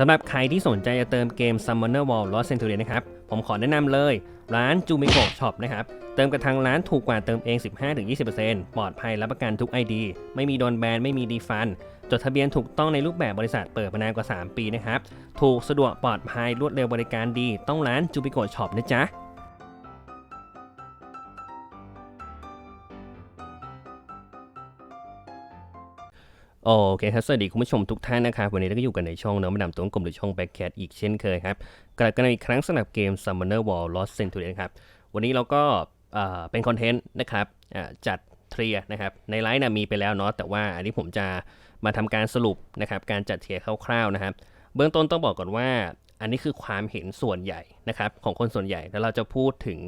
สำหรับใครที่สนใจจะเติมเกม Summoner Wall Lost Century นะครับ ผมขอแนะนำเลย ร้านจูบิโกช็อปนะครับ เติมกับทางร้านถูกกว่าเติมเอง 15-20%ปลอดภัยรับประกันทุก ID ไม่มีโดนแบน ไม่มีดีฟัน จดทะเบียนถูกต้องในรูปแบบบริษัทเปิดมานานกว่า 3 ปีนะครับ ถูกสะดวกปลอดภัยรวดเร็วบริการดี ต้องร้านจูบิโกช็อปนะจ๊ะ โอเคครับ สวัสดีคุณผู้ชมทุกท่านนะครับ วันนี้เราก็อยู่กันในช่องเนาะมาดามตัวกลมหรือช่อง Backcat อีกเช่นเคยครับ กลับกันอีกครั้งสำหรับเกม Summoner Wall Lost Centurion ครับ วันนี้เราก็เอ่อเป็นคอนเทนต์นะครับอ่าจัดเทรียนะครับ ในไลฟ์นะมีไปแล้วเนาะ แต่ว่าอันนี้ผมจะมาทำการสรุปนะครับ การจัดเทียคร่าวๆนะครับ เบื้องต้นต้องบอกก่อนว่า อันนี้คือความเห็นส่วนใหญ่นะครับของคนส่วนใหญ่ แล้วเราจะพูดถึง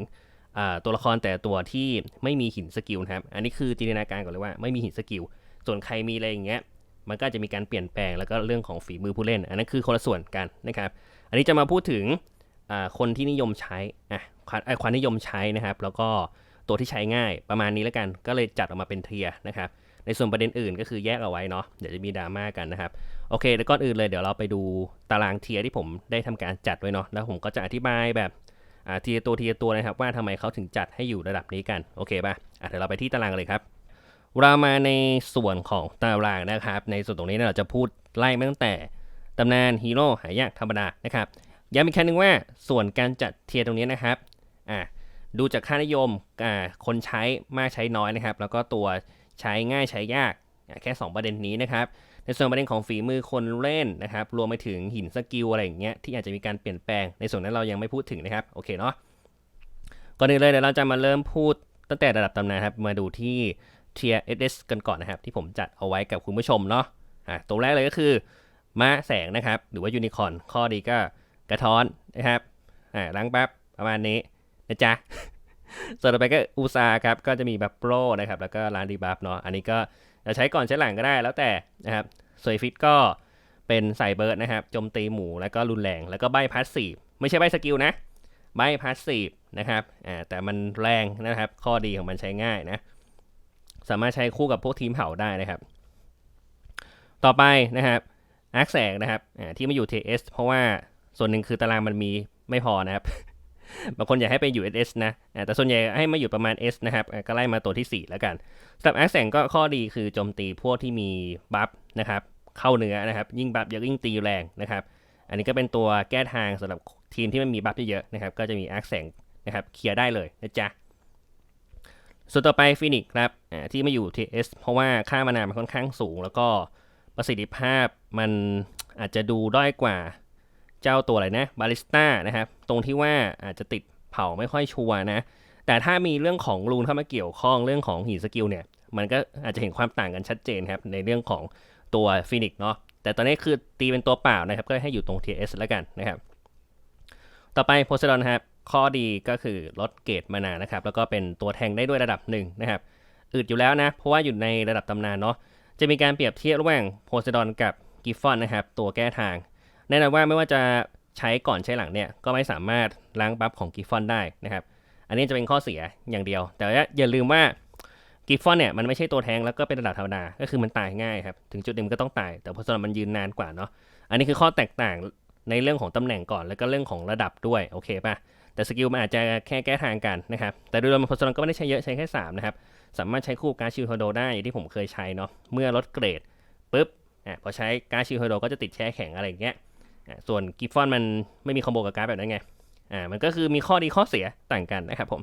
ตัวละครแต่ตัวที่ไม่มีหินสกิลนะครับ อันนี้คือจินตนาการก่อนเลยว่าไม่มีหินสกิลส่วนใครมีอะไรอย่างเงี้ย มันก็จะมีการเปลี่ยนแปลงแล้วก็เรื่องของฝีมือผู้เล่น อันนั้นคือคนละส่วนกันนะครับ อันนี้จะมาพูดถึงคนที่นิยมใช้อะความนิยมใช้นะครับ แล้วก็ตัวที่ใช้ง่ายประมาณนี้แล้วกัน ก็เลยจัดออกมาเป็นเทียนะครับ ในส่วนประเด็นอื่นก็คือแยกเอาไว้เนาะเดี๋ยวจะมีดราม่ากันนะครับโอเคแล้วก่อนอื่นเลยเดี๋ยวเราไปดูตารางเทียที่ผมได้ทำการจัดไว้เนาะแล้วผมก็จะอธิบายแบบเทียตัวเทียตัวนะครับว่าทำไมเขาถึงจัดให้อยู่ระดับนี้กันโอเคป่ะอะเดี๋ยวเราไปที่ตารางเลยครับ เรามาในส่วนของตารางนะครับ ในส่วนตรงนี้เราจะพูดไล่มาตั้งแต่ตำนานฮีโร่หายากธรรมดานะครับย้ำอีกครั้งหนึงว่าส่วนการจัดเทียร์ตรงนี้นะครับอ่าดูจากค่านิยมอ่าคนใช้มากใช้น้อยนะครับ แล้วก็ตัวใช้ง่ายใช้ยากแค่ 2 ประเด็นนี้นะครับ ในส่วนประเด็นของฝีมือคนเล่นนะครับ รวมไปถึงหินสกิลอะไรอย่างเงี้ยที่อาจจะมีการเปลี่ยนแปลง ในส่วนนั้นเรายังไม่พูดถึงนะครับ โอเคเนาะก่อนอื่นเลยเดี๋ยวเราจะมาเริ่มพูดตั้งแต่ระดับตำนานครับ มาดูที่ เทียร์ SS กันก่อนนะครับ ที่ผมจัดเอาไว้กับคุณผู้ชมเนาะอะตัวแรกเลยก็คือม้าแสงนะครับ หรือว่ายูนิคอร์นข้อดีก็กระท้อนนะครับอ่าล้างแป๊บประมาณนี้นะจ๊ะส่วนต่อไปก็อูซาครับ ก็จะมีแบบโปรนะครับ แล้วก็ร้านดีบัฟเนาะอันนี้ก็จะใช้ก่อนใช้หลังก็ได้แล้วแต่นะครับสวยฟิตก็เป็นใส่เบิร์ดนะครับโจมตีหมูแล้วก็รุนแรงแล้วก็ใบพัสซีฟไม่ใช่ใบสกิลนะใบพัสซีฟนะครับอ่าแต่มันแรงนะครับ ข้อดีของมันใช้ง่ายนะ สามารถใช้คู่กับพวกทีมเผาได้นะครับ ต่อไปนะครับอาร์คแสงนะครับที่มาอยู่ TS เพราะว่าส่วนหนึ่งคือตารางมันมีไม่พอนะครับ บางคนอยากให้ไปอยู่ SS นะแต่ส่วนใหญ่ให้มาอยู่ประมาณ S นะครับก็ไล่มาตัวที่ 4 แล้วกันสำหรับอาร์คแสงก็ข้อดีคือโจมตีพวกที่มีบัฟนะครับเข้าเนื้อนะครับ ยิ่งบัฟเยอะยิ่งตีแรงนะครับ อันนี้ก็เป็นตัวแก้ทางสำหรับทีมที่มันมีบัฟเยอะๆนะครับ ก็จะมีอาร์คแสงนะครับเคลียร์ได้เลยนะจ๊ะ ส่วนต่อไปฟินิกครับที่ไมาอยู่ TS เพราะว่าค่ามานามันค่อนข้างสูง แล้วก็ประสิทธิภาพมันอาจจะดูด้อยกว่าเจ้าตัวอะไรนะบาริสต้านะครับ ตรงที่ว่าอาจจะติดเผาไม่ค่อยชัวนะ แต่ถ้ามีเรื่องของรูนเข้ามาเกี่ยวข้องเรื่องของหินสกิลเนี่ย มันก็อาจจะเห็นความต่างกันชัดเจนครับ ในเรื่องของตัวฟินิกเนาะแต่ตอนนี้คือตีเป็นตัวเปล่านะครับ ก็ให้อยู่ตรง TS แล้วกันนะครับ ต่อไปโพไซดอนครับ ข้อดีก็คือลดเกรดมานานะครับ แล้วก็เป็นตัวแทงได้ด้วยระดับหนึ่งนะครับอึดอยู่แล้วนะ เพราะว่าอยู่ในระดับตำนานเนาะจะมีการเปรียบเทียบระหว่างโพไซดอนกับกิฟฟอนนะครับ ตัวแก้ทาง แน่นอนว่าไม่ว่าจะใช้ก่อนใช้หลังเนี่ย ก็ไม่สามารถล้างบัฟของกิฟฟอนได้นะครับ อันนี้จะเป็นข้อเสียอย่างเดียว แต่อย่าลืมว่ากิฟฟอนเนี่ยมันไม่ใช่ตัวแทงแล้วก็เป็นระดับธรรมดา ก็คือมันตายง่ายครับ ถึงจุดหนึ่งมันก็ต้องตาย แต่โพไซดอนมันยืนนานกว่าเนาะ อันนี้คือข้อแตกต่างในเรื่องของตำแหน่งก่อน แล้วก็เรื่องของระดับด้วย โอเคป่ะ แต่สกิลมันอาจจะแค่แก้ทางกันนะครับ แต่โดยรวมโพสต์ก็ไม่ได้ใช้เยอะใช้แค่ 3 นะครับ สามารถใช้คู่การดชิลโฮโดได้อย่างที่ผมเคยใช้เนาะเมื่อลดเกรดปุ๊บอะพอใช้การดชิลโฮโดก็จะติดแช่แข็งอะไรอย่างเงี้ยอะส่วนกิฟฟอนมันไม่มีคอมโบกับการ์ดแบบนั้นไงอ่ามันก็คือมีข้อดีข้อเสียต่างกันนะครับผม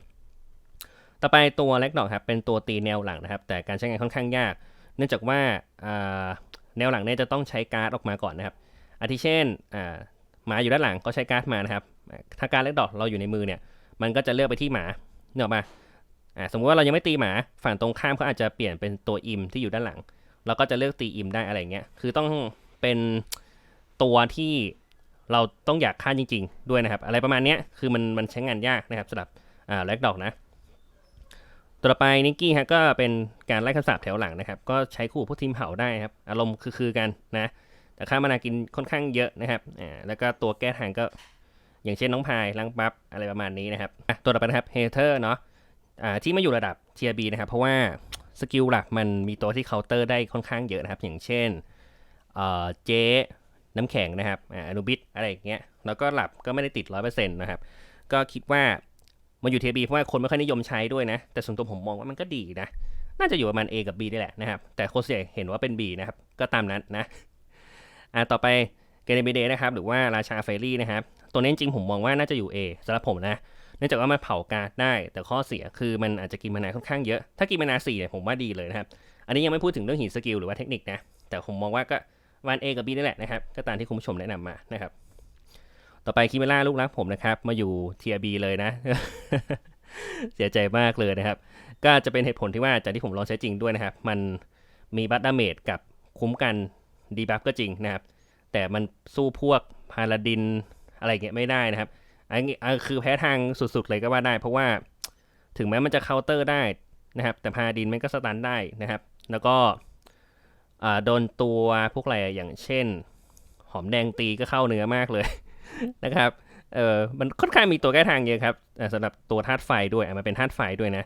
ต่อไปตัวเล็กดอกครับเป็นตัวตีแนวหลังนะครับ แต่การใช้งานค่อนข้างยาก เนื่องจากว่าอ่าแนวหลังเนี่ยจะต้องใช้การ์ดออกมาก่อนนะครับอาทิเช่นอ่าหมาอยู่ด้านหลังก็ใช้การ์ดมานะครับ ถ้าการเล็กดอกเราอยู่ในมือเนี่ย มันก็จะเลือกไปที่หมาเนกอะมาอ่าสมมติว่าเรายังไม่ตีหมาฝั่งตรงข้ามเขาอาจจะเปลี่ยนเป็นตัวอิมที่อยู่ด้านหลังเราก็จะเลือกตีอิมได้อะไรเงี้ยคือต้องเป็นตัวที่เราต้องอยากฆ่าจริง ๆ ด้วยนะครับ อะไรประมาณเนี้ยคือมันมันใช้งานยากนะครับสำหรับอ่าแลกดอกนะต่อไปนิกกี้ฮะก็เป็นการไล่คำสาปแถวหลังนะครับ ก็ใช้คู่พวกทีมเผาได้ครับ อารมณ์คือคือๆกันนะ แต่ค่ามานากินค่อนข้างเยอะนะครับอ่าแล้วก็ตัวแก้ทางก็ อย่างเช่นน้องพายล้างปับอะไรประมาณนี้นะครับตัวต่อไปนะครับเฮเทอร์เนาะที่ไมาอยู่ระดับเทียบีนะครับเพราะว่าสกิลหลักมันมีตัวที่เคาน์เตอร์ได้ค่อนข้างเยอะนะครับ อย่างเช่นเอ่อเจน้ำแข็งนะครับอาอนุบิสอะไรอย่างเงี้ยแล้วก็หลับก็ไม่ได้ติดร้อยเปอร์เซ็นต์นะครับ ก็คิดว่ามันอยู่เทียบีเพราะว่าคนไม่ค่อยนิยมใช้ด้วยนะ แต่ส่วนตัวผมมองว่ามันก็ดีนะ น่าจะอยู่ประมาณ A กับ B นี่แหละนะครับ แต่โค้ชเสียเห็นว่าเป็น B นะครับ ก็ตามนั้นนะอ่าต่อไป เกเนบิเดนะครับหรือว่าราชาเฟรี่นะครับตัวนี้จริงผมมองว่าน่าจะอยู่ A สำหรับผมนะเนื่องจากว่ามันเผาการ์ดได้ แต่ข้อเสียคือมันอาจจะกินมานาค่อนข้างเยอะถ้ากินมานาสี่เนี่ยผมว่าดีเลยนะครับอันนี้ยังไม่พูดถึงเรื่องหินสกิลหรือว่าเทคนิคนะแต่ผมมองว่าก็วัน A กับ B นี่แหละนะครับก็ตามที่คุณผู้ชมแนะนำมานะครับต่อไปคิเมล่าลูกรักผมนะครับมาอยู่เทียบีเลยนะ เสียใจมากเลยนะครับ ก็จะเป็นเหตุผลที่ว่าจากที่ผมลองใช้จริงด้วยนะครับ มันมีบัตดาเมจกับคุ้มกันดีบัฟก็จริงนะครับ แต่มันสู้พวกพาลาดินอะไรเงี้ยไม่ได้นะครับอันนี้คือแพ้ทางสุดๆเลยก็ว่าได้ เพราะว่าถึงแม้มันจะเคาน์เตอร์ได้นะครับ แต่พาลาดินมันก็สตันได้นะครับ แล้วก็โดนตัวพวกอะไรอย่างเช่น หอมแดงตีก็เข้าเนื้อมากเลยนะครับเออมันค่อนข้างมีตัวแก้ทางเยอะครับสำหรับตัวธาตุไฟด้วยอะมันเป็นธาตุไฟด้วยนะ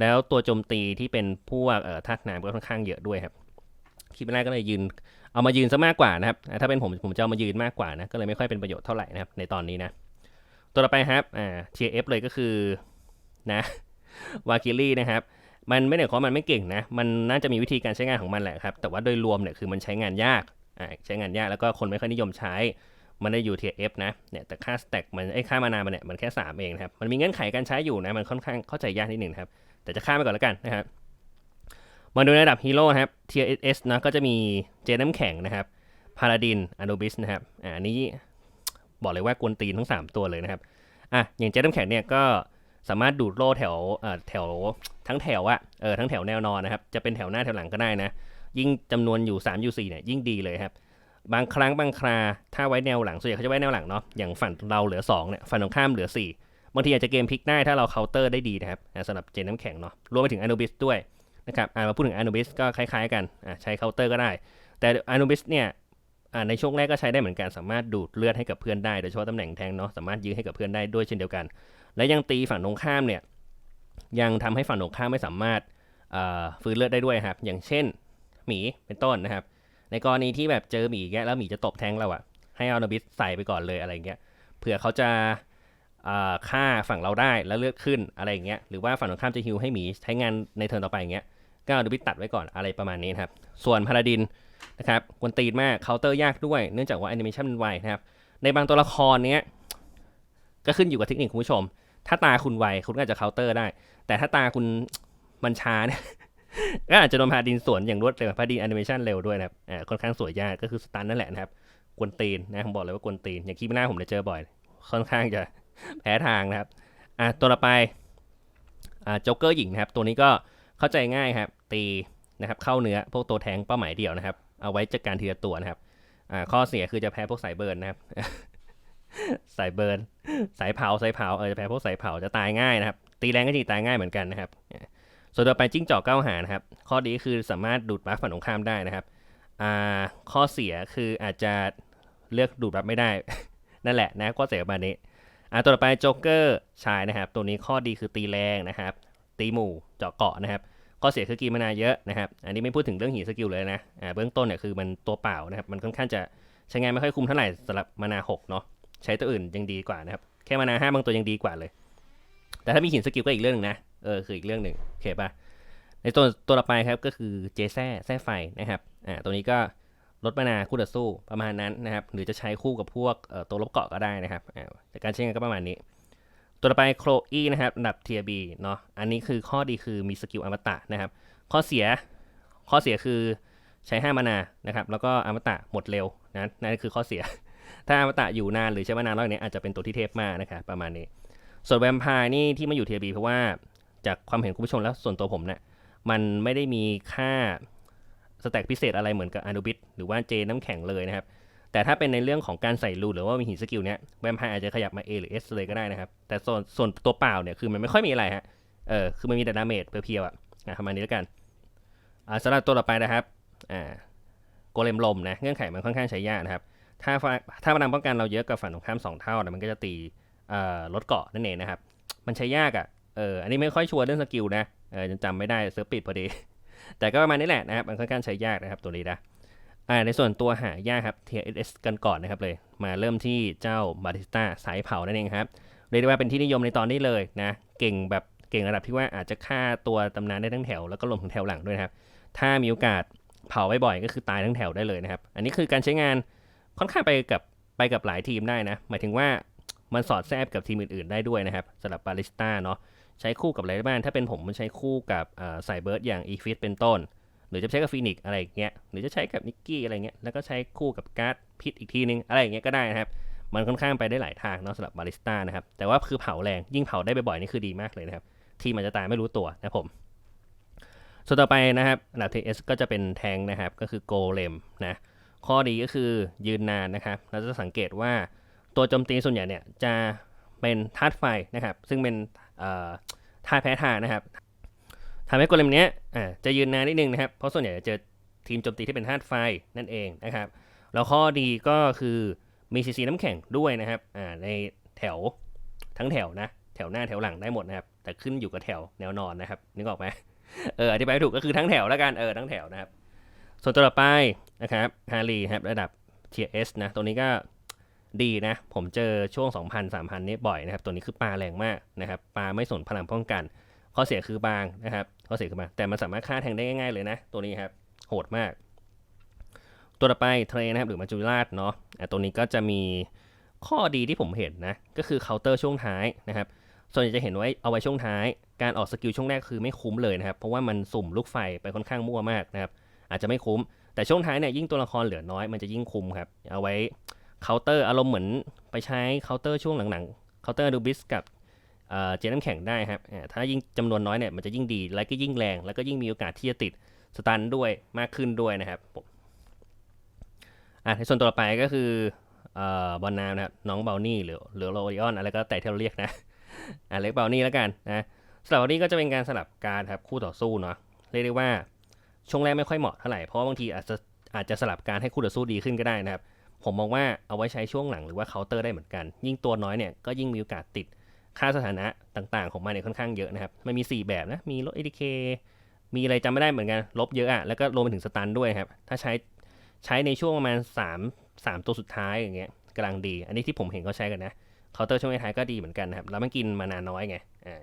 แล้วตัวโจมตีที่เป็นพวกธาตุน้ำก็ค่อนข้างเยอะด้วยครับ คิดไม่ได้ก็เลยยืนเอามายืนซะมากกว่านะครับ ถ้าเป็นผมผมจะเอามายืนมากกว่านะ ก็เลยไม่ค่อยเป็นประโยชน์เท่าไหร่นะครับ ในตอนนี้นะ ตัวต่อไปครับ อ่า TF เลยก็คือนะวาคิลี่นะครับ มันไม่ได้ความว่ามันไม่เก่งนะ มันน่าจะมีวิธีการใช้งานของมันแหละครับ แต่ว่าโดยรวมเนี่ยคือมันใช้งานยาก อ่า ใช้งานยากแล้วก็คนไม่ค่อยนิยมใช้ มันได้อยู่ tier F นะ เนี่ย แต่ค่าสแต็กมัน ไอ้ค่ามานามันเนี่ย มันแค่ 3 เองครับ มันมีเงื่อนไขการใช้อยู่นะ มันค่อนข้างเข้าใจยากนิดหนึ่งครับ แต่จะข้ามไปก่อนแล้วกันนะครับ มาดูในระดับฮีโร่นะครับ tier S นะก็จะมีเจน้ำแข็งนะครับพาราดินอนุบิสนะครับอ่าอันนี้บอกเลยว่ากวนตีนทั้ง 3 ตัวเลยนะครับอะอย่างเจน้ำแข็งเนี่ยก็สามารถดูดโล่แถวเอ่อแถวทั้งแถวอะเออทั้งแถวแนวนอนนะครับ จะเป็นแถวหน้าแถวหลังก็ได้นะ ยิ่งจำนวนอยู่3อยู่4เนี่ยยิ่งดีเลยครับ บางครั้งบางคราถ้าไว้แนวหลังส่วนใหญ่เขาจะไว้แนวหลังเนาะอย่างฝั่งเราเหลือ2เนี่ยฝั่งตรงข้ามเหลือ 4 บางทีอาจจะเกมพลิกได้ถ้าเราเคาน์เตอร์ได้ดีนะครับสำหรับเจนน้ำแข็งเนาะรวมไปถึงอนุบิสด้วย นะครับอ่ามาพูดถึงอนุบิสก็คล้ายๆกันอ่าใช้เคาน์เตอร์ก็ได้ แต่อนุบิสเนี่ยอ่าในช่วงแรกก็ใช้ได้เหมือนกัน สามารถดูดเลือดให้กับเพื่อนได้ โดยเฉพาะตำแหน่งแทงเนาะสามารถยื้อให้กับเพื่อนได้ด้วยเช่นเดียวกัน และยังตีฝั่งตรงข้ามเนี่ยยังทำให้ฝั่งตรงข้ามไม่สามารถอ่าฟื้นเลือดได้ด้วยครับ อย่างเช่นหมีเป็นต้นนะครับ ในกรณีที่แบบเจอหมีแกแล้วหมีจะตบแทงเราอะให้อานาบิสใส่ไปก่อนเลยอะไรเงี้ยเผื่อเขาจะฆ่าฝั่งเราได้แล้วเลือดขึ้นอะไรอย่างเงี้ยหรือว่าฝั่งตรงข้ามจะฮิวให้หมีใช้งานในเทิร์นต่อไปอย่างเงี้ย ก็เอานาบิสตัดไว้ก่อนอะไรประมาณนี้ครับ ส่วนพาราดินนะครับกวนตีนมากเคาน์เตอร์ยากด้วย เนื่องจากว่าแอนิเมชันมันไวนะครับ ในบางตัวละครเนี้ยก็ขึ้นอยู่กับเทคนิคคุณผู้ชม ถ้าตาคุณไวคุณก็อาจจะเคาน์เตอร์ได้ แต่ถ้าตาคุณมันช้าเนี่ยก็อาจจะโดนพาดินสวนอย่างรวดเร็วพาดินแอนิเมชันเร็วด้วยนะครับอ่าค่อนข้างสวยยากก็คือสตันนั่นแหละนะครับกวนตีนนะผมบอกเลยว่ากวนตีนอย่างคีบหน้าผมเลยเจอบ่อย ค่อนข้างจะแพ้ทางนะครับอะตัวต่อไปอ่าโจ๊กเกอร์หญิงนะครับ ตัวนี้ก็เข้าใจง่ายครับ ตีนะครับเข้าเนื้อพวกตัวแทงเป้าหมายเดียวนะครับ เอาไว้จัดการทีละตัวนะครับข้อเสียคือจะแพ้พวกสายเบิร์นนะครับสายเบิร์นสายเผาสายเผาเออจะแพ้พวกสายเผาจะตายง่ายนะครับ ตีแรงก็จริงตายง่ายเหมือนกันนะครับ ส่วนต่อไปจิ้งจอกเก้าหานะครับ ข้อดีคือสามารถดูดบัฟฝั่งตรงข้ามได้นะครับข้อเสียคืออาจจะเลือกดูดบัฟไม่ได้ นั่นแหละนะข้อเสียประมาณนี้อ่าตัวต่อไปโจ๊กเกอร์ชายนะครับ ตัวนี้ข้อดีคือตีแรงนะครับ ตีหมู่เจาะเกาะนะครับ ข้อเสียคือกีมานาเยอะนะครับอันนี้ไม่พูดถึงเรื่องหินสกิลเลยนะอ่าเบื้องต้นเนี่ยคือมันตัวเปล่านะครับมันค่อนข้างจะใช้งานไม่ค่อยคุ้มเท่าไหร่สำหรับมานาหกเนาะใช้ตัวอื่นยังดีกว่านะครับแค่มานาห้าบางตัวยังดีกว่าเลย แต่ถ้ามีหินสกิลก็อีกเรื่องหนึงนะเออคืออีกเรื่องหนึ่งโอเคปะในตัวตัวต่อไปครับก็คือเจแซ่แซ่ไฟนะครับอ่าตัวนี้ก็ลดมานาคู่ต่อสู้ประมาณนั้นนะครับหรือจะใช้คู่กับพวกเอ่อตัวลบเกาะก็ได้นะครับอ่าแต่การใช้งานก็ประมาณนี้ ตัวต่อไปโคลอีนะครับระดับเทียบีเนาะอันนี้คือข้อดีคือมีสกิลอมตะนะครับ ข้อเสียข้อเสียคือใช้5มานานะครับ แล้วก็อมตะหมดเร็วนะนั่นคือข้อเสีย ถ้าอมตะอยู่นานหรือใช้มานานร้อยเนี้ยอาจจะเป็นตัวที่เทพมากนะครับประมาณนี้ ส่วนแวมไพร์นี่ที่มาอยู่เทียบีเพราะว่าจากความเห็นคุณผู้ชมแล้วส่วนตัวผมเนี่ยมันไม่ได้มีค่าสแต็กพิเศษอะไรเหมือนกับอนุบิ t หรือว่าเจน้ำแข็งเลยนะครับ แต่ถ้าเป็นในเรื่องของการใส่รูหรือว่ามีหินสกิลเนี้ยแวมไพร์อาจจะขยับมา A หรือ S เลยก็ได้นะครับ แต่ส่วนส่วนตัวเปล่าเนี่ยคือมันไม่ค่อยมีอะไรฮะเออคือมันมีแต่ดาเมจเพียวๆอะอะประมาณนี้แล้วกันอ่าสำหรับตัวต่อไปนะครับอ่าโกเลมลมนะเงื่อนไขมันค่อนข้างใช้ยากนะครับ ถ้าฝ่าถ้าพลังป้องกันเราเยอะกับฝั่งตรงข้ามสองเท่านะมันก็จะตีเอ่อลดเกาะนั่นเองนะครับ มันใช้ยากอะเอออันนี้ไม่ค่อยชัวร์เรื่องสกิลนะเออจำไม่ได้เซิร์ฟปิดพอดี แต่ก็ประมาณนี้แหละนะครับมันค่อนข้างใช้ยากนะครับตัวนี้นะ อ่าในส่วนตัวหายากครับ TSS กันก่อนนะครับเลย มาเริ่มที่เจ้าบาติสตาสายเผานั่นเองครับเรียกได้ว่าเป็นที่นิยมในตอนนี้เลยนะ เก่งแบบเก่งระดับที่ว่าอาจจะฆ่าตัวตำนานได้ทั้งแถว แล้วก็รวมถึงแถวหลังด้วยนะครับ ถ้ามีโอกาสเผาบ่อยๆก็คือตายทั้งแถวได้เลยนะครับ อันนี้คือการใช้งานค่อนข้างไปกับไปกับหลายทีมได้นะ หมายถึงว่ามันสอดแทรกกับทีมอื่นๆได้ด้วยนะครับสำหรับบาลิสตาเนาะใช้คู่กับอะไรบ้างถ้าเป็นผมมันใช้คู่กับสายเบิร์ดอย่างอีฟิตเป็นต้น หรือจะใช้กับฟีนิกซ์อะไรเงี้ยหรือจะใช้กับนิกกี้อะไรเงี้ยแล้วก็ใช้คู่กับการ์ดพิษอีกทีนึงอะไรอย่างเงี้ยก็ได้นะครับ มันค่อนข้างไปได้หลายทางเนาะสำหรับบาริสต้านะครับแต่ว่าคือเผาแรงยิ่งเผาได้บ่อยๆนี่คือดีมากเลยนะครับ ทีมมันจะตายไม่รู้ตัวนะผม ส่วนต่อไปนะครับอันดับ TS ก็จะเป็นแทงนะครับก็คือโกเลมนะข้อดีก็คือยืนนานนะครับเราจะสังเกตว่าตัวโจมตีส่วนใหญ่เนี่ยจะเป็นธาตุไฟนะครับ ซึ่งเป็นธาตุแพ้ทานะครับ ทำให้โกเลมเนี้ยจะยืนนานนิดนึงนะครับ เพราะส่วนใหญ่จะเจอทีมโจมตีที่เป็นธาตุไฟนั่นเองนะครับ แล้วข้อดีก็คือมีซีซีน้ำแข็งด้วยนะครับในแถวทั้งแถวนะแถวหน้าแถวหลังได้หมดนะครับ แต่ขึ้นอยู่กับแถวแนวนอนนะครับนึกออกไหมเอออธิบายไม่ถูกก็คือทั้งแถวแล้วกันเออทั้งแถวนะครับ ส่วนตัวต่อไปนะครับฮารีครับระดับ Tier S นะตัวนี้ก็ดีนะ ผมเจอช่วง 2,000 3,000 นี้บ่อยนะครับ ตัวนี้คือปลาแรงมากนะครับ ปลาไม่สนพลังป้องกัน ข้อเสียคือบางนะครับข้อเสียคือบาง แต่มันสามารถฆ่าแทงได้ง่ายๆเลยนะ ตัวนี้ครับ โหดมาก ตัวต่อไปเทรนนะครับหรือมาจูราดเนาะะตัวนี้ก็จะมีข้อดีที่ผมเห็นนะ ก็คือเคาน์เตอร์ช่วงท้ายนะครับ ส่วนใหญ่จะเห็นไว้เอาไว้ช่วงท้าย การออกสกิลช่วงแรกคือไม่คุ้มเลยนะครับ เพราะว่ามันสุ่มลูกไฟไปค่อนข้างมั่วมากนะครับ อาจจะไม่คุ้ม แต่ช่วงท้ายเนี่ยยิ่งตัวละครเหลือน้อยมันจะยิ่งคุ้มครับ เอาไว้เคาน์เตอร์อารมณ์เหมือนไปใช้เคาน์เตอร์ช่วงหลังๆเคาน์เตอร์ดูบิสกับ เจน้ำแข็งได้ครับถ้ายิ่งจำนวนน้อยเนี่ยมันจะยิ่งดี แล้วก็ยิ่งแรง แล้วก็ยิ่งมีโอกาสที่จะติดสตันด้วยมากขึ้นด้วยนะครับอะในส่วนต่อไปก็คือบอลนามนะครับน้องเบลนี่หรือหรือโรดิออนอะไรก็แต่ที่เราเรียกนะอะเล็กเบลนี่แล้วกันนะสำหรับวันนี้ก็จะเป็นการสลับการครับคู่ต่อสู้เนาะเรียกได้ว่าช่วงแรกไม่ค่อยเหมาะเท่าไหร่เพราะบางทีอาจจะอาจจะสลับการให้คู่ต่อสู้ดีขึ้นก็ได้นะครับ ผมมองว่าเอาไว้ใช้ช่วงหลังหรือว่าเคาน์เตอร์ได้เหมือนกัน ยิ่งตัวน้อยเนี่ยก็ยิ่งมีโอกาสติด ค่าสถานะต่างๆ ของมันเนี่ยค่อนข้างเยอะนะครับ มันมี 4 แบบนะ มีลด ADK มีอะไรจำไม่ได้เหมือนกัน ลบเยอะอะแล้วก็รวมไปถึงสตันด้วยครับ ถ้าใช้ใช้ในช่วงประมาณ 3 3 ตัวสุดท้ายอย่างเงี้ยกำลังดี อันนี้ที่ผมเห็นเขาใช้กันนะเคาน์เตอร์ช่วงท้ายก็ดีเหมือนกันนะครับ แล้วมันกินมานานน้อยไง อ่า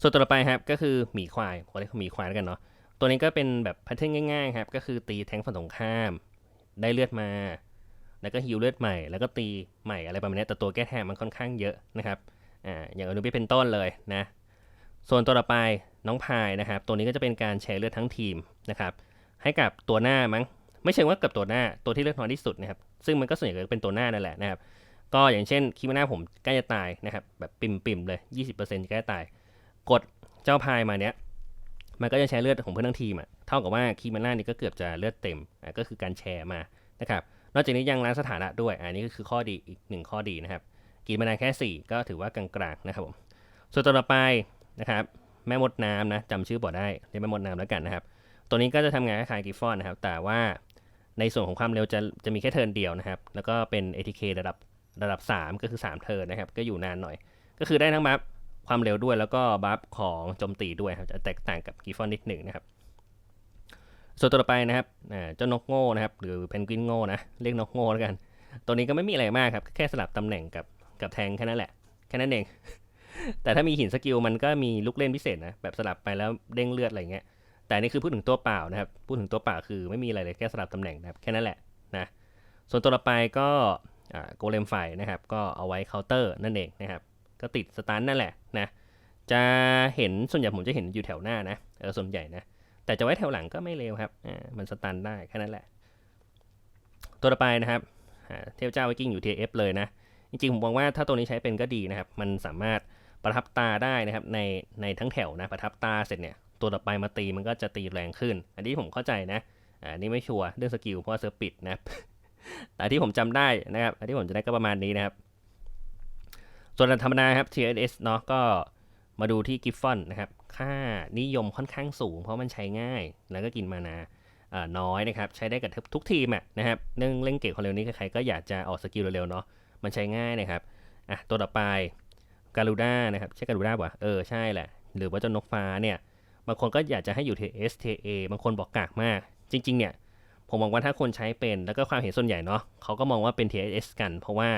ส่วนต่อไปครับก็คือหมีควายขอเรียกหมีควายแล้วกันเนาะ ตัวนี้ก็เป็นแบบแพทเทิร์นง่ายๆครับ ก็คือตีแทงฝั่งตรงข้าม ได้เลือดมา แล้วก็ฮิวเลือดใหม่ แล้วก็ตีใหม่อะไรประมาณนี้ แต่ตัวแก้แทนมันค่อนข้างเยอะนะครับ อ่า อย่างอนุบิเป็นต้นเลยนะ ส่วนตัวต่อไปน้องพายนะครับ ตัวนี้ก็จะเป็นการแชร์เลือดทั้งทีมนะครับ ให้กับตัวหน้ามั้ง ไม่ใช่ว่ากับตัวหน้า ตัวที่เลือดน้อยที่สุดนะครับ ซึ่งมันก็ส่วนใหญ่ก็เป็นตัวหน้านั่นแหละนะครับ ก็อย่างเช่นคิมาหน้าผมใกล้จะตายนะครับ แบบปิ่มๆเลย 20%ใกล้จะตาย กดเจ้าพายมาเนี้ย มันก็จะแชร์เลือดของเพื่อนทั้งทีมอะเท่ากับว่าคีมาน่านี่ก็เกือบจะเลือดเต็มอะก็คือการแชร์มานะครับ นอกจากนี้ยังล้างสถานะด้วย อันนี้ก็คือข้อดีอีกหนึ่งข้อดีนะครับ กินมานานแค่ 4 ก็ถือว่ากลางๆนะครับผม ส่วนตัวต่อไปนะครับ แม่มดน้ำนะจำชื่อบ่อได้เรียกแม่มดน้ำแล้วกันนะครับ ตัวนี้ก็จะทำงานคล้ายกิฟฟอนนะครับ แต่ว่าในส่วนของความเร็วจะจะมีแค่เทิร์นเดียวนะครับ แล้วก็เป็น ATK ระดับระดับ 3 ก็คือ 3 เทิร์นนะครับ ก็อยู่นานหน่อย ก็คือได้ทั้งบัฟความเร็วด้วยแล้วก็บัฟของโจมตีด้วยครับ จะแตกต่างกับกิฟฟอนนิดหนึ่งนะครับ ส่วนตัวไปนะครับเจ้านกโง่นะครับ หรือเพนกวินโง่นะ เรียกนกโง่แล้วกัน ตัวนี้ก็ไม่มีอะไรมากครับ แค่สลับตำแหน่งกับกับแทงแค่นั้นแหละ แค่นั้นเอง แต่ถ้ามีหินสกิลมันก็มีลูกเล่นพิเศษนะ แบบสลับไปแล้วเด้งเลือดอะไรเงี้ย แต่นี่คือพูดถึงตัวเปล่านะครับ พูดถึงตัวเปล่าคือไม่มีอะไรเลยแค่สลับตำแหน่งนะครับ แค่นั้นแหละนะ ส่วนตัวต่อไปก็โกเลมไฟนะครับ ก็เอาไว้เคาน์เตอร์นั่นเองนะครับ ก็ติดสตันนั่นแหละนะ จะเห็นส่วนใหญ่ผมจะเห็นอยู่แถวหน้านะ เออส่วนใหญ่นะ แต่จะไว้แถวหลังก็ไม่เลวครับอ่ามันสตันได้แค่นั้นแหละ ตัวต่อไปนะครับเทพเจ้าไวกิ้งอยู่ TF เลยนะ จริงๆ ผมมองว่าถ้าตัวนี้ใช้เป็นก็ดีนะครับ มันสามารถประทับตาได้นะครับในในทั้งแถวนะประทับตาเสร็จเนี่ยตัวต่อไปมาตีมันก็จะตีแรงขึ้น อันนี้ผมเข้าใจนะอ่านี่ไม่ชัวร์เรื่องสกิลเพราะเซิร์ฟปิดนะแต่ที่ผมจำได้นะครับอันที่ผมจะได้ก็ประมาณนี้นะครับ ส่วนธรรมดาครับ TNS เนาะก็มาดูที่กิฟฟอนนะครับ ค่านิยมค่อนข้างสูง เพราะมันใช้ง่าย แล้วก็กินมานาน้อยนะครับ ใช้ได้กับทุกทีมะนะครับเรื่องเล่นเก่งของเร็วนี้ใครๆก็อยากจะออกสกิลเร็วๆเนาะมันใช้ง่ายนะครับอะตัวต่อไปการูด้านะครับใช่การูด้าป่ะเออใช่แหละ หรือว่าเจ้านกฟ้าเนี่ยบางคนก็อยากจะให้อยู่ TS TA บางคนบอกกากมาก จริง ๆ เนี่ย ผมมองว่าถ้าคนใช้เป็น แล้วก็ความเห็นส่วนใหญ่เนาะเขาก็มองว่าเป็น TSS กัน เพราะว่า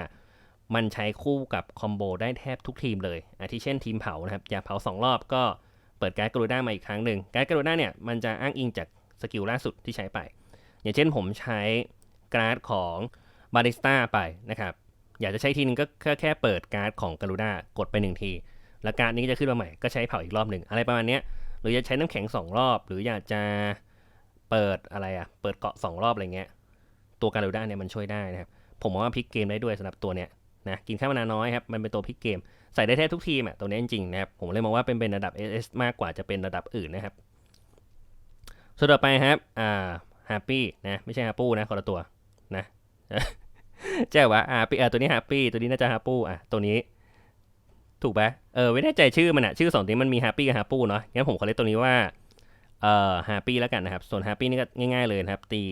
มันใช้คู่กับคอมโบได้แทบทุกทีมเลยอาทิเช่นทีมเผานะครับ อยากเผา 2 รอบก็ เปิดการ์ดกรูด้ามาอีกครั้งหนึ่งการ์ดกรูด้าเนี่ยมันจะอ้างอิงจากสกิลล่าสุดที่ใช้ไป อย่างเช่นผมใช้การ์ดของบาริสต้าไปนะครับ อยากจะใช้ทีนึงก็แค่แค่เปิดการ์ดของกรูด้ากดไปหนึ่งที แล้วการ์ดนี้ก็จะขึ้นมาใหม่ก็ใช้เผาอีกรอบหนึ่งอะไรประมาณนี้หรือจะใช้น้ำแข็งสองรอบ หรืออยากจะเปิดอะไรอะเปิดเกาะสองรอบอะไรเงี้ยตัวการูด้าเนี่ยมันช่วยได้นะครับผมมองว่าพลิกเกมได้ด้วยสำหรับตัวเนี้ยนะกินข้าวมานานน้อยครับมันเป็นตัวพลิกเกม ใส่ได้แทบทุกทีมอะตัวนี้จริงๆนะครับ ผมเลยมองว่าเป็นเป็นระดับ SS มากกว่าจะเป็นระดับอื่นนะครับส่วนต่อไปครับอ่าฮาปี้นะไม่ใช่ฮาปูนะคนละตัวนะแจ้ว่าอ่าปีตัวนี้ฮาปี้ตัวนี้น่าจะฮาปูอะตัวนี้ถูกปะเออไม่แน่ใจชื่อมันอะชื่อสองตัวมันมีฮาปี้กับฮาปูเนาะงั้นผมขอเรียกตัวนี้ว่าเอ่อฮาปี้แล้วกันนะครับ ส่วนฮาปี้นี่ก็ง่ายๆเลยนะครับ ตี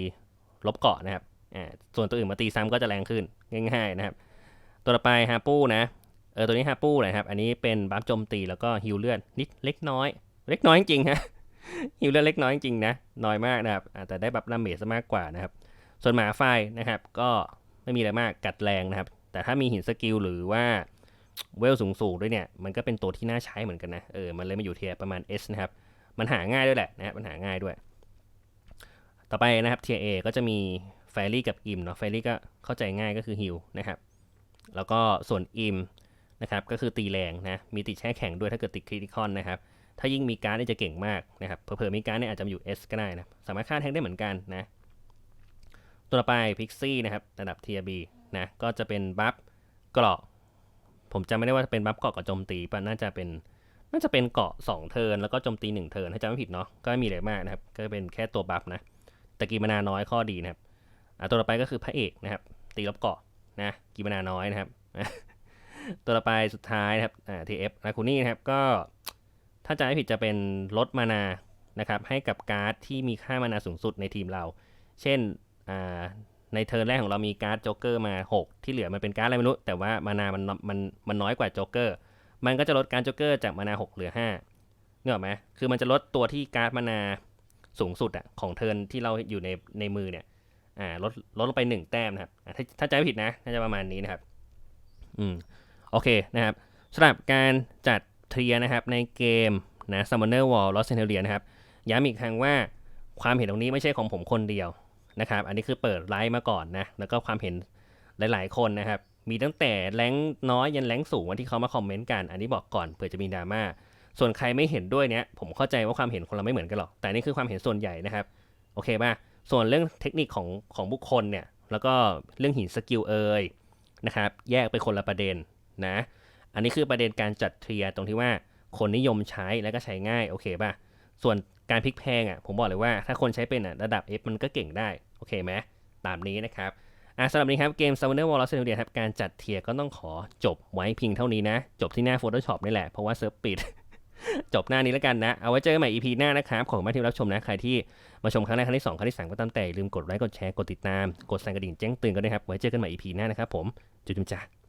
ลบเกาะนะครับอ่าส่วนตัวอื่นมาตีซ้ำก็จะแรงขึ้นง่าย ๆนะครับ ตัวต่อไปฮาปูนะ เออตัวนี้ฮาปูนะครับ อันนี้เป็นบัฟโจมตีแล้วก็ฮิวเลือดนิดเล็กน้อย เล็กน้อยจริงฮะฮิวเลือดเล็กน้อยจริงนะน้อยมากนะครับอาแต่ได้บัฟดาเมจมากกว่านะครับ ส่วนหมาไฟนะครับ ก็ไม่มีอะไรมากกัดแรงนะครับ แต่ถ้ามีหินสกิลหรือว่าเวลสูงๆด้วยเนี่ยมันก็เป็นตัวที่น่าใช้เหมือนกันนะเออมันเลยมาอยู่เทียประมาณ S นะครับ มันหาง่ายด้วยแหละนะครับมันหาง่ายด้วย ต่อไปนะครับเทียเอก็จะมีแฟรี่กับอิมเนาะแฟรี่ก็เข้าใจง่ายก็คือฮิลนะครับ แล้วก็ส่วนอิม นะครับก็คือตีแรงนะมีติดแช่แข็งด้วยถ้าเกิดติดคริติคอนนะครับถ้ายิ่งมีการ์ดเนี่ยจะเก่งมากนะครับเผลอๆมีการ์ดเนี่ยอาจจะมาอยู่ S ก็ได้นะสามารถฆ่าแทงได้เหมือนกันนะตัวต่อไปพิกซี่นะครับระดับ Tier B นะก็จะเป็นบัฟเกราะ ผมจำไม่ได้ว่าเป็นบัฟเกราะกับโจมตีป่ะน่าจะเป็นน่าจะเป็นเกาะ2เทินแล้วก็โจมตี1เทินถ้าจำไม่ผิดเนาะก็ไม่มีอะไรมากนะครับก็เป็นแค่ตัวบัฟนะแต่กีมานาน้อยข้อดีนะครับตัวต่อไปก็คือพระเอกนะครับตีลบเกาะนะกีมานาน้อยนะครับ ตัวต่อไปสุดท้ายนะครับอ่าทีเอฟนาคูนี่นะครับก็ถ้าจำไม่ผิดจะเป็นลดมานานะครับให้กับการ์ดที่มีค่ามานาสูงสุดในทีมเรา เช่นอ่าในเทิร์นแรกของเรามีการ์ดโจ๊กเกอร์มา 6 ที่เหลือมันเป็นการ์ดอะไรไม่รู้แต่ว่ามานามันมันมันน้อยกว่าโจ๊กเกอร์มันก็จะลดการโจ๊กเกอร์จากมานา 6 เหลือ 5เนี่ยหรอกไหมคือมันจะลดตัวที่การ์ดมานาสูงสุดอะของเทิร์นที่เราอยู่ในในมือเนี่ยอ่าลดลดลงไปหนึ่งแต้มนะครับถ้าถ้าจำไม่ผิดนะน่าจะประมาณนี้นะครับ อืม โอเคนะครับสำหรับการจัดเทรียนะครับในเกมนะ Summoner War Lost c e n t u r i a นะครับย้ำอีกครั้งว่าความเห็นตรงนี้ไม่ใช่ของผมคนเดียวนะครับ อันนี้คือเปิดไลฟ์มาก่อนนะ แล้วก็ความเห็นหลาย ๆ คนนะครับ มีตั้งแต่แรงน้อยยันแรงสูงที่เขามาคอมเมนต์กัน อันนี้บอกก่อนเผื่อจะมีดราม่า ส่วนใครไม่เห็นด้วยเนี้ยผมเข้าใจว่าความเห็นคนเราไม่เหมือนกันหรอก แต่นี่คือความเห็นส่วนใหญ่นะครับ โอเคป่ะ ส่วนเรื่องเทคนิคของของบุคคลเนี่ย แล้วก็เรื่องหินสกิลเอยนะครับ แยกไปคนละประเด็น นะ อันนี้คือประเด็นการจัดเทียร์ตรงที่ว่าคนนิยมใช้แล้วก็ใช้ง่ายโอเคป่ะ ส่วนการพลิกแพงอะผมบอกเลยว่าถ้าคนใช้เป็นอะระดับ F มันก็เก่งได้โอเคไหมตามนี้นะครับอะสำหรับนี้ครับเกม Summoner War Lost c e n t u r i a ครับการจัดเทียร์ก็ต้องขอจบไว้เพียงเท่านี้นะ จบที่หน้า Photoshop นี่แหละเพราะว่าเซิร์ฟปิด จบหน้านี้แล้วกันนะ เอาไว้เจอกันใหม่ EP หน้านะครับขอบคุณมากที่รับชมนะใครที่มาชมครั้งแรกครั้งที่สองครั้งที่สามก็ตามแต่ลืมกดไลค์กดแชร์กดติดตาม กดสั่นกระดิ่งแจ้งเตือนกันด้วยครับไว้เจอกันใหม่ EP หน้านะครับผมจุ๊บจ้า